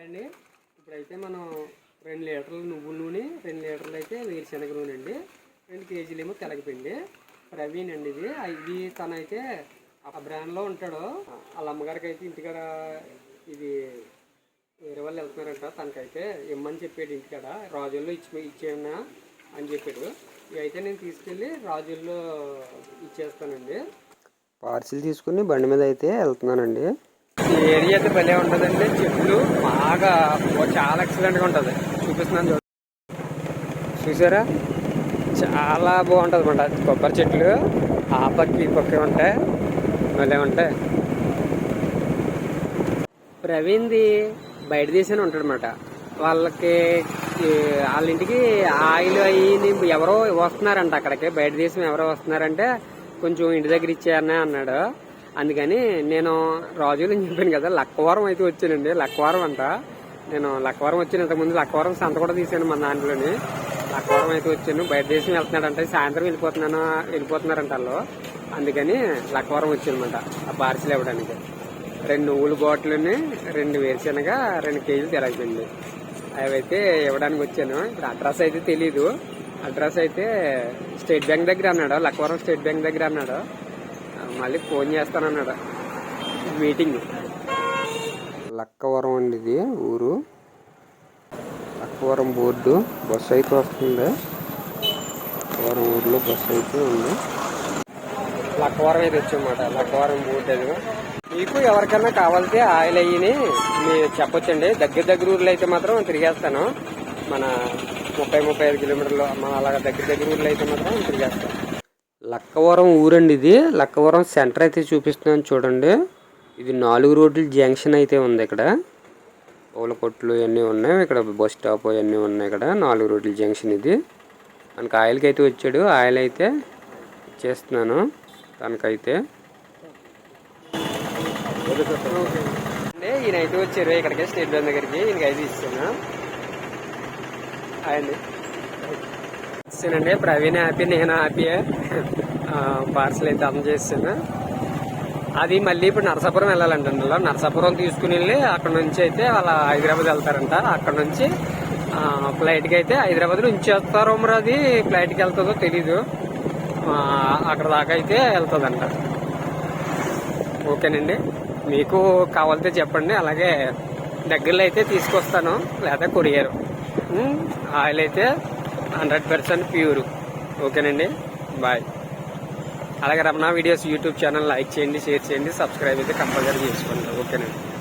అండి. ఇప్పుడైతే మనం రెండు లీటర్లు నువ్వుల నూనె రెండు లీటర్లు అయితే వేరుశనగ నూనె అండి. రెండు కేజీలు ఏమో తెలగపిండి. ప్రవీణ్ అండి ఇది ఇది తనైతే ఆ బ్రాండ్లో ఉంటాడు. వాళ్ళ అమ్మగారికి అయితే ఇంటికాడ ఇది వేరే వాళ్ళు వెళ్తున్నారంట. తనకైతే ఇమ్మని చెప్పాడు ఇంటికాడ. రాజుల్లో ఇచ్చి ఇచ్చేయన్నా అని చెప్పాడు. ఇవైతే అయితే నేను తీసుకెళ్ళి రాజుల్లో ఇచ్చేస్తానండి. పార్సిల్ తీసుకుని బండి మీద అయితే వెళ్తున్నానండి. ఏరియా అయితే భలే ఉంటుందండి. చెట్లు బాగా చాలా ఎక్సలెంట్గా ఉంటుంది. చూపిస్తున్నాను చూసారా? చాలా బాగుంటుంది అనమాట కొబ్బరి చెట్లు ఆ పక్క ఈ పక్క ఉంటాయి భలే ఉంటాయి ప్రవీణ్ది బయట దేశాన్ని ఉంటాడనమాట వాళ్ళకి వాళ్ళ ఇంటికి ఆయిల్ అయ్యి ఎవరో వస్తున్నారంట అక్కడికి. బయట దేశం ఎవరో వస్తున్నారంటే కొంచెం ఇంటి దగ్గర ఇచ్చారనే అన్నాడు. అందుకని నేను రాజులు అని చెప్పాను కదా లక్కవరం అయితే వచ్చానండి. లక్కవరం అంట నేను లక్కవరం వచ్చాను ఇంతకుముందు లక్కవరం సంత కూడా తీసాను మన దాంట్లోని. లక్కవరం అయితే వచ్చాను. బయట దేశం వెళ్తున్నాడంటే సాయంత్రం వెళ్ళిపోతున్నాను వెళ్ళిపోతున్నారంట వాళ్ళు. అందుకని లక్కవరం వచ్చానమాట ఆ పార్సిల్ ఇవ్వడానికి. రెండు నువ్వుల బాటిల్ని రెండు వేరుశనగ రెండు కేజీలు తిరగండి అవైతే ఇవ్వడానికి వచ్చాను. ఇప్పుడు అడ్రస్ అయితే తెలీదు. అడ్రస్ అయితే స్టేట్ బ్యాంక్ దగ్గర అన్నాడు. లక్కవరం స్టేట్ బ్యాంక్ దగ్గర అన్నాడు. మళ్ళీ ఫోన్ చేస్తానన్నాడు. మీటింగ్. లక్కవరం అండి ఇది ఊరు. లక్కవరం బోర్డు బస్సు అయితే వస్తుంది. లక్కవరం ఊర్లో బస్సు అయితే ఉంది. లక్కవరం అయితే వచ్చామాట లక్కవరం బూట్ అది. మీకు ఎవరికైనా కావాలితే ఆయిల్ అయ్యి మీరు చెప్పొచ్చండి. దగ్గర దగ్గర ఊర్లో అయితే మాత్రం తిరిగేస్తాను. మన ముప్పై ముప్పై ఐదు కిలోమీటర్లు మన అలాగ దగ్గర దగ్గర ఊర్లో అయితే మాత్రం తిరిగేస్తాను. లక్కవరం ఊరండి ఇది. లక్కవరం సెంటర్ అయితే చూపిస్తున్నాను చూడండి. ఇది నాలుగు రోడ్ల జంక్షన్ అయితే ఉంది ఇక్కడ. పూల కొట్లు ఇవన్నీ ఉన్నాయి. ఇక్కడ బస్ స్టాప్ ఇవన్నీ ఉన్నాయి ఇక్కడ. నాలుగు రోడ్ల జంక్షన్ ఇది. మనకి ఆయిల్కి అయితే వచ్చాడు. ఆయిల్ అయితే ఇచ్చేస్తున్నాను తనకైతే. అంటే ఈయన అయితే వచ్చారు. ఇక్కడికి స్టేట్ బ్యాంక్ దగ్గరికి. ఈయనకి అయితే ఇస్తాను అండి. ఇస్తానండి ప్రవీణ్ హ్యాపీ నేను హ్యాపీ పార్సల్ అయితే అందజేస్తాను అది మళ్ళీ ఇప్పుడు నరసాపురం వెళ్ళాలంట అందులో. నరసాపురం తీసుకుని వెళ్ళి అక్కడ నుంచి అయితే వాళ్ళ హైదరాబాద్ వెళ్తారంట. అక్కడ నుంచి ఫ్లైట్కి అయితే హైదరాబాద్ నుంచి వస్తారో మరి అది ఫ్లైట్కి వెళ్తుందో తెలీదు. అక్కడ దాకా అయితే వెళ్తుందంట. ఓకేనండి. మీకు కావాలితే చెప్పండి. అలాగే దగ్గరలో అయితే తీసుకొస్తాను. లేదా కొరియర్. ఆయిల్ అయితే హండ్రెడ్ పర్సెంట్ ప్యూర్. ఓకేనండి. బాయ్. అలాగే Ramana videos YouTube channel like చేయండి షేర్ చేయండి సబ్స్క్రైబ్ అయితే కంపల్సరీ చేసుకోండి. ఓకేనండి.